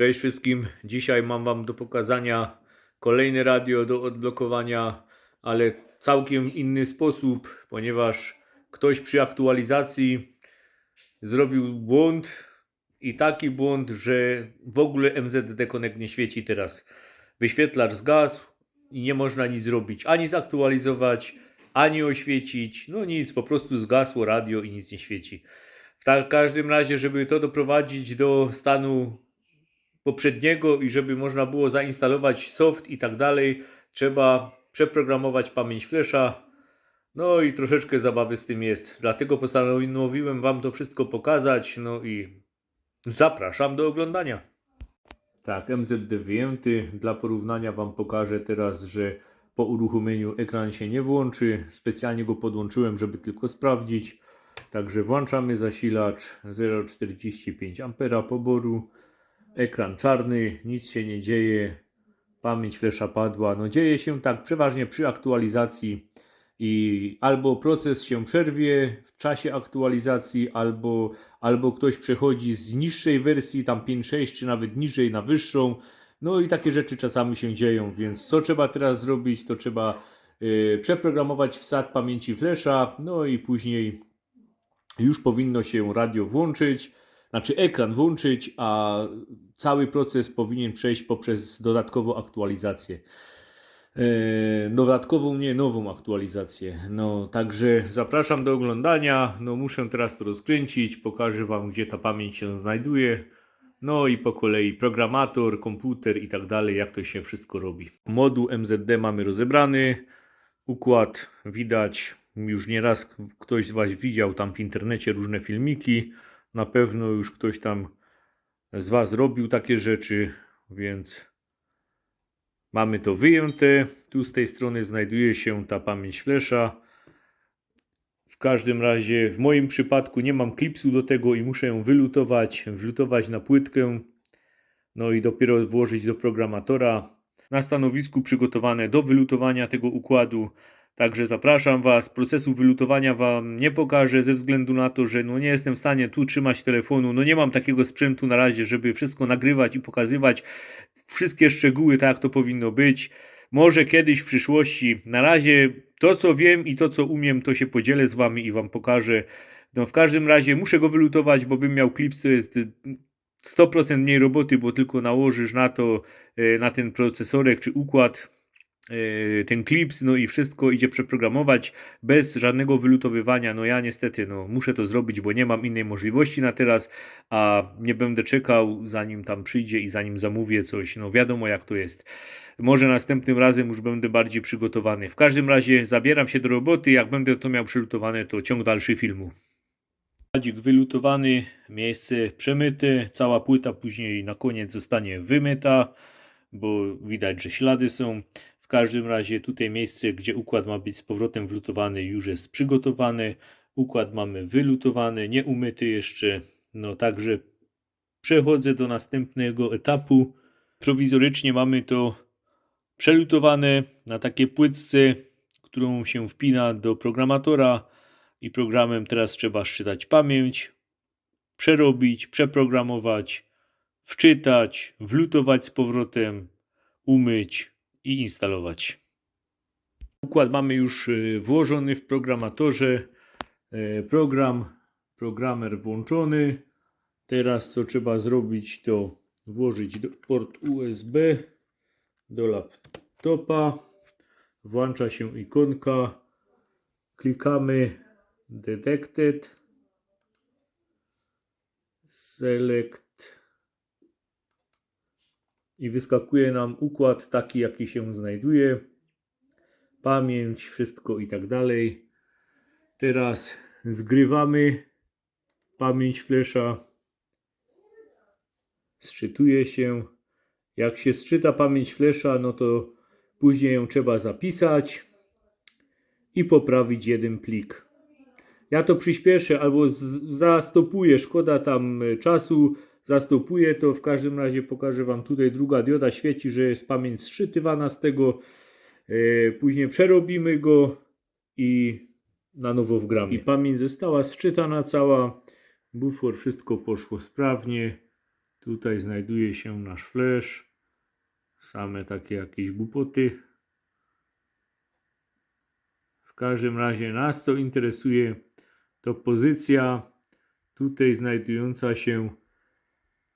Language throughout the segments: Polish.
Cześć wszystkim. Dzisiaj mam Wam do pokazania kolejne radio do odblokowania, ale całkiem inny sposób, ponieważ ktoś przy aktualizacji zrobił błąd i taki błąd, że w ogóle MZD Connect nie świeci teraz. Wyświetlacz zgasł i nie można nic zrobić, ani zaktualizować, ani oświecić. No nic, po prostu zgasło radio i nic nie świeci. W ta- każdym razie, żeby to doprowadzić do stanu poprzedniego i żeby można było zainstalować soft i tak dalej, trzeba przeprogramować pamięć flesza. No i troszeczkę zabawy z tym jest. Dlatego postanowiłem Wam to wszystko pokazać. No i zapraszam do oglądania. Tak, MZD wyjęty. Dla porównania Wam pokażę teraz, że po uruchomieniu ekran się nie włączy. Specjalnie go podłączyłem, żeby tylko sprawdzić. Także włączamy zasilacz 0,45 A poboru. Ekran czarny, nic się nie dzieje. Pamięć flesza padła. No dzieje się tak przeważnie przy aktualizacji i albo proces się przerwie w czasie aktualizacji, albo, albo ktoś przechodzi z niższej wersji, tam 5.6 czy nawet niżej na wyższą. No i takie rzeczy czasami się dzieją, więc co trzeba teraz zrobić, to trzeba y, przeprogramować wsad pamięci flesza, no i później już powinno się radio włączyć, znaczy ekran włączyć, a cały proces powinien przejść poprzez dodatkową aktualizację. E, dodatkową, nie nową aktualizację. No, także zapraszam do oglądania. No, muszę teraz to rozkręcić, pokażę Wam, gdzie ta pamięć się znajduje. No i po kolei programator, komputer i tak dalej, jak to się wszystko robi. Moduł MZD mamy rozebrany. Układ widać. Już nieraz ktoś z Was widział tam w internecie różne filmiki. Na pewno już ktoś tam z Was robił takie rzeczy, więc Mamy to wyjęte. Tu z tej strony znajduje się ta pamięć flesza. W każdym razie w moim przypadku nie mam klipsu do tego i muszę ją wylutować, wlutować na płytkę. No i dopiero włożyć do programatora. Na stanowisku przygotowane do wylutowania tego układu. Także zapraszam Was. Procesu wylutowania Wam nie pokażę ze względu na to, że no nie jestem w stanie tu trzymać telefonu. No nie mam takiego sprzętu na razie, żeby wszystko nagrywać i pokazywać wszystkie szczegóły tak jak to powinno być. Może kiedyś w przyszłości. Na razie to co wiem i to co umiem to się podzielę z Wami i Wam pokażę. No w każdym razie muszę go wylutować, bo bym miał klips, to jest y, 100% mniej roboty, bo tylko nałożysz na to, y, na ten procesorek czy układ y, ten klips, no i wszystko idzie przeprogramować bez żadnego wylutowywania. No ja niestety no, muszę to zrobić, bo nie mam innej możliwości na teraz, a nie będę czekał zanim tam przyjdzie i zanim zamówię coś. No wiadomo jak to jest. Może następnym razem już będę bardziej przygotowany. W każdym razie zabieram się do roboty. Jak będę to miał przylutowane, to ciąg dalszy filmu. Kładzik wylutowany, miejsce przemyte, cała płyta później na koniec zostanie wymyta, bo widać, że ślady są. Każdym razie tutaj miejsce, gdzie układ ma być z powrotem wlutowany już jest przygotowane. Układ mamy wylutowany, nie umyty jeszcze. No także przechodzę do następnego etapu. Prowizorycznie mamy to przelutowane na takie płytce, którą się wpina do programatora i programem teraz trzeba szczytać pamięć, przerobić, przeprogramować, wczytać, wlutować z powrotem, umyć i instalować. Układ mamy już y, włożony w programatorze. Y, Program, programer włączony. Teraz co trzeba zrobić to włożyć port USB do laptopa. Włącza się ikonka. Klikamy Detected. Select. I wyskakuje nam układ taki, jaki się znajduje. Pamięć, wszystko i tak dalej. Teraz zgrywamy pamięć flesza. Sczytuje się. Jak się sczyta pamięć flesza, no to później ją trzeba zapisać i poprawić jeden plik. Ja to przyspieszę albo zastopuję, szkoda tam y, czasu, zastopuję to. W każdym razie pokażę Wam tutaj druga dioda świeci, że jest pamięć zsczytywana z tego. Y, Później przerobimy go i na nowo wgramy. I pamięć została zczytana cała. Bufor, wszystko poszło sprawnie. Tutaj znajduje się nasz flash. Same takie jakieś głupoty. W każdym razie nas co interesuje to pozycja tutaj znajdująca się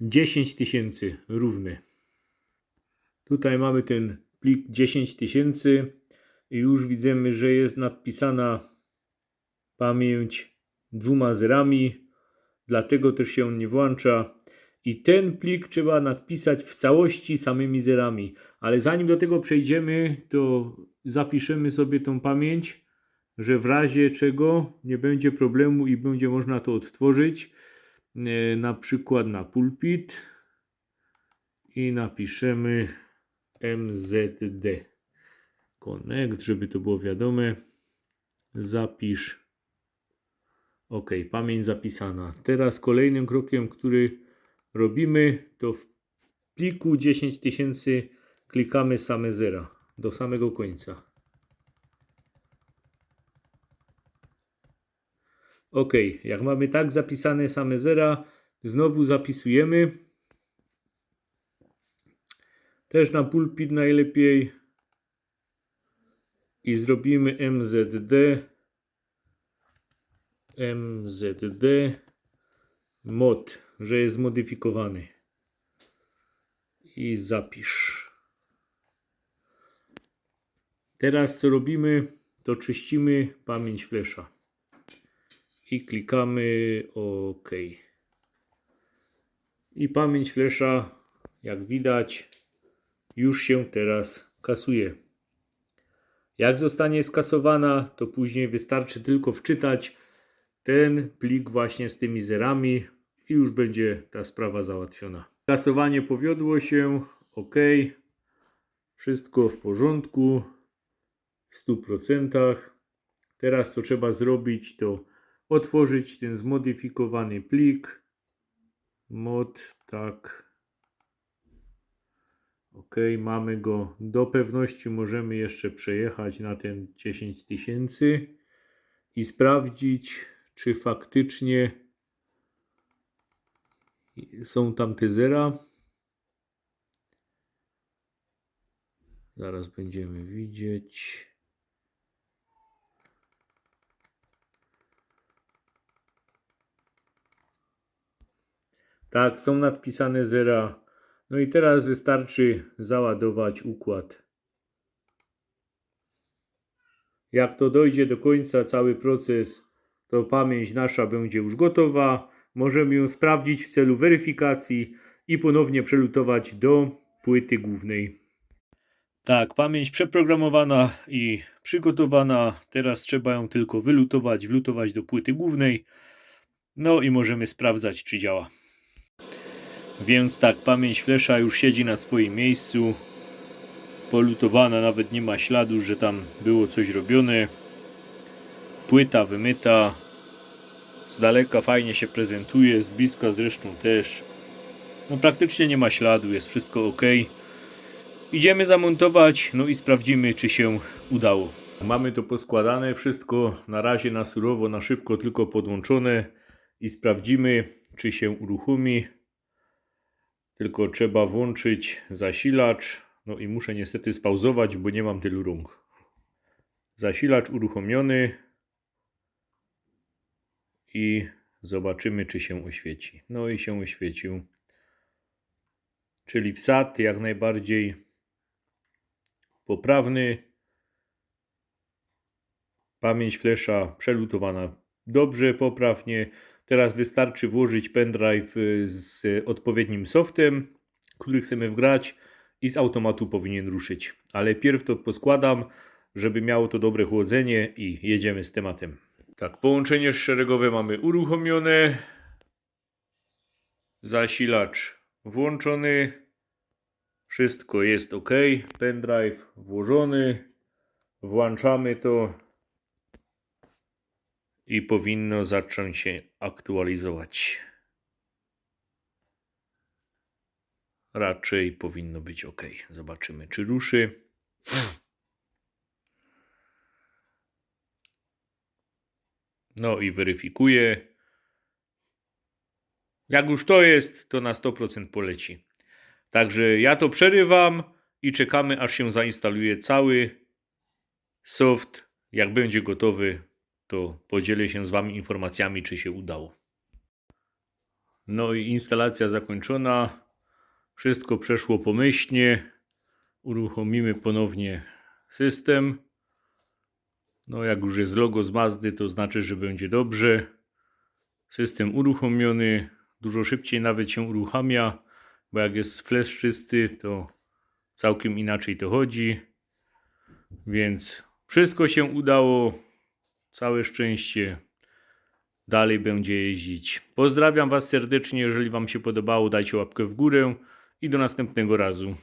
10 tysięcy równy. Tutaj mamy ten plik 10 tysięcy i już widzimy, że jest nadpisana pamięć dwoma zerami, dlatego też się on nie włącza. I ten plik trzeba nadpisać w całości samymi zerami. Ale zanim do tego przejdziemy, to zapiszemy sobie tą pamięć, że w razie czego nie będzie problemu i będzie można to odtworzyć. E, Na przykład na pulpit i napiszemy MZD. Connect, żeby to było wiadome. Zapisz. OK, pamięć zapisana. Teraz kolejnym krokiem, który robimy, to w pliku 10 tysięcy klikamy same zera do samego końca. OK, jak mamy tak zapisane same zera, znowu zapisujemy. Też na pulpit najlepiej. I zrobimy MZD. MZD mod, że jest zmodyfikowany. I zapisz. Teraz co robimy, to czyścimy pamięć flesza. I klikamy OK. I pamięć flesza, jak widać, już się teraz kasuje. Jak zostanie skasowana, to później wystarczy tylko wczytać ten plik właśnie z tymi zerami i już będzie ta sprawa załatwiona. Kasowanie powiodło się, ok. Wszystko w porządku, w 100%. Teraz co trzeba zrobić, to otworzyć ten zmodyfikowany plik. Mod, tak. Ok, mamy go. Do pewności możemy jeszcze przejechać na ten 10 tysięcy i sprawdzić, czy faktycznie są tam te zera. Zaraz będziemy widzieć. Tak, są nadpisane zera. No i teraz wystarczy załadować układ. Jak to dojdzie do końca cały proces, to pamięć nasza będzie już gotowa. Możemy ją sprawdzić w celu weryfikacji i ponownie przelutować do płyty głównej. Tak, pamięć przeprogramowana i przygotowana. Teraz trzeba ją tylko wylutować, wlutować do płyty głównej. No i możemy sprawdzać, czy działa. Więc tak, pamięć flesza już siedzi na swoim miejscu. Polutowana, nawet nie ma śladu, że tam było coś robione. Płyta wymyta. Z daleka fajnie się prezentuje, z bliska zresztą też. No praktycznie nie ma śladu, jest wszystko ok. Idziemy zamontować, no i sprawdzimy, czy się udało. Mamy to poskładane, wszystko na razie na surowo, na szybko tylko podłączone i sprawdzimy, czy się uruchomi. Tylko trzeba włączyć zasilacz. No i muszę niestety spauzować, bo nie mam tylu rąk. Zasilacz uruchomiony. I zobaczymy, czy się oświeci. No i się oświecił. Czyli wsad jak najbardziej poprawny. Pamięć flesza przelutowana dobrze, poprawnie. Teraz wystarczy włożyć pendrive y, z odpowiednim softem, który chcemy wgrać i z automatu powinien ruszyć. Ale pierw to poskładam, żeby miało to dobre chłodzenie i jedziemy z tematem. Tak, połączenie szeregowe mamy uruchomione. Zasilacz włączony. Wszystko jest ok. Pendrive włożony. Włączamy to i powinno zacząć się aktualizować. Raczej powinno być ok. Zobaczymy, czy ruszy. No i weryfikuję. Jak już to jest, to na 100% poleci. Także ja to przerywam i czekamy, aż się zainstaluje cały soft. Jak będzie gotowy, to podzielę się z Wami informacjami, czy się udało. No i instalacja zakończona. Wszystko przeszło pomyślnie. Uruchomimy ponownie system. No, jak już jest logo z Mazdy, to znaczy, że będzie dobrze. System uruchomiony. Dużo szybciej nawet się uruchamia, bo jak jest flash czysty, to całkiem inaczej to chodzi. Więc wszystko się udało. Całe szczęście. Dalej będzie jeździć. Pozdrawiam Was serdecznie. Jeżeli Wam się podobało, dajcie łapkę w górę i do następnego razu.